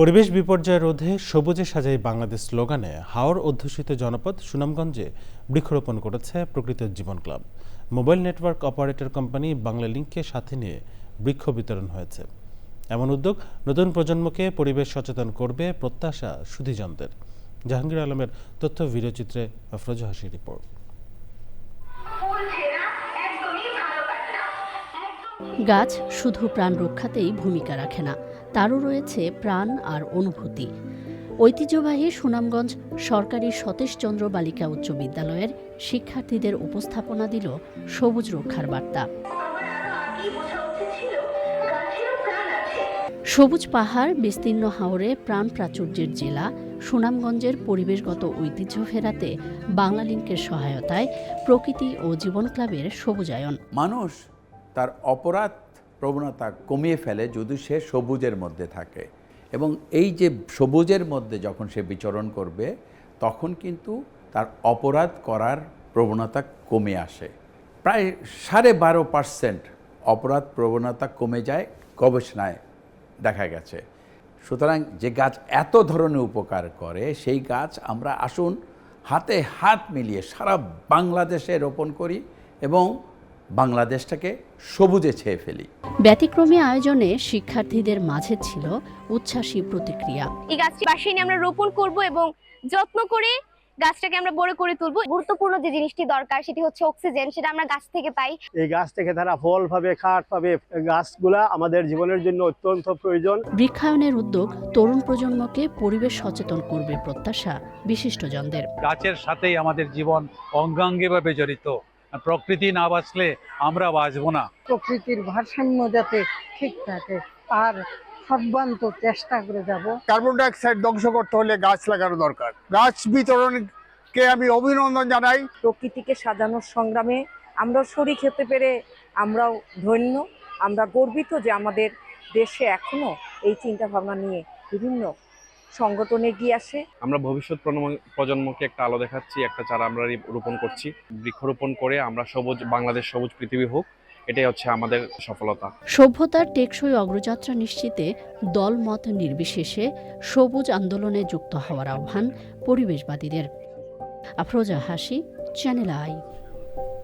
পরিবেশ বিপর্যয় রোধে সবুজে সাজাই বাংলাদেশ স্লোগানে হাওর অধ্যুষিত জনপদ সুনামগঞ্জে বৃক্ষরোপণ করেছে প্রকৃত জীবন club. Mobile network operator company Bangla লিঙ্ককে সাথে নিয়ে বৃক্ষ বিতরণ হয়েছে। এমন উদ্যোগ নতুন প্রজন্মকে পরিবেশ সচেতন করবে প্রত্যাশা সুধীজনদের। জাহাঙ্গীর আলমের তথ্য ভিডিওচিত্রে আফরোজা হাসির রিপোর্ট। গাছ শুধু প্রাণ রক্ষাতেই ভূমিকা রাখে না, তারও রয়েছে প্রাণ আর অনুভূতি। ঐতিহ্যবাহী সুনামগঞ্জ সরকারি সতীশচন্দ্র বালিকা উচ্চ বিদ্যালয়ের শিক্ষার্থীদের উপস্থাপনা দিল সবুজ রক্ষার বার্তা। সবুজ পাহাড়, বিস্তীর্ণ হাওরে প্রাণ প্রাচুর্যের জেলা, সুনামগঞ্জের পরিবেশগত ঐতিহ্য ফেরাতে বাংলা লিঙ্কের সহায়তায় প্রকৃতি ও জীবন ক্লাবের সবুজায়ন। মানুষ তার অপরাধ প্রবণতা কমিয়ে ফেলে যদি সে সবুজের মধ্যে থাকে। এবং এই যে সবুজের মধ্যে যখন সে বিচরণ করবে, তখন কিন্তু তার অপরাধ করার প্রবণতা কমে আসে। প্রায় সাড়ে বারো পার্সেন্ট অপরাধ প্রবণতা কমে যায় গবেষণায় দেখা গেছে। সুতরাং যে গাছ এত ধরনের উপকার করে, সেই গাছ আমরা আসুন হাতে হাত মিলিয়ে সারা বাংলাদেশে রোপণ করি এবং বাংলাদেশটাকে সবুজে ছেয়ে ফেলি। ব্যতিক্রমী আয়োজনে শিক্ষার্থীদের মাঝে ছিল উচ্ছ্বাসী প্রতিক্রিয়া। এই গাছটি বাসায় নিয়ে আমরা রোপণ করব এবং যত্ন করে গাছটাকে আমরা বড় করে তুলবো। গুরুত্বপূর্ণ যে জিনিসটি দরকার সেটি হচ্ছে অক্সিজেন সেটা আমরা গাছ থেকে পাই। এই গাছ থেকে তারা ফল পাবে কাঠ পাবে গাছগুলা আমাদের জীবনের জন্য অত্যন্ত প্রয়োজন। বৃক্ষায়নের উদ্যোগ তরুণ প্রজন্মকে পরিবেশ সচেতন করবে প্রত্যাশা বিশিষ্টজনদের। গাছের সাথেই আমাদের জীবন অঙ্গাঙ্গিভাবে জড়িত। প্রকৃতি না বাঁচলে আমরা বাঁচবো না। প্রকৃতির ভারসাম্য যাতে ঠিক থাকে আর সর্বান্ত চেষ্টা করে যাব। কার্বন ডাইঅক্সাইড ধ্বংস করতে হলে গাছ লাগানো দরকার। গাছ বিতরণকে আমি অভিনন্দন জানাই। প্রকৃতিকে সাজানোর সংগ্রামে আমরা শরিক হতে পেরে আমরাও ধন্য। আমরা গর্বিত যে আমাদের দেশে এখনও এই চিন্তা ভাবনা নিয়ে বিভিন্ন সংগঠন এগিয়ে আসে। আমরা ভবিষ্যৎ প্রজন্ম- প্রজন্মকে একটা আলো দেখাচ্ছি একটা চারা আমরা রোপণ করছি। বৃক্ষরোপণ করে আমরা সবুজ বাংলাদেশ সবুজ পৃথিবী হোক এটাই হচ্ছে আমাদের সফলতা। সভ্যতার টেকসই অগ্রযাত্রা নিশ্চিতে দলমত নির্বিশেষে সবুজ আন্দোলনে যুক্ত হওয়ার আহ্বান পরিবেশবাদীদের। আফরোজা হাসি চ্যানেল আই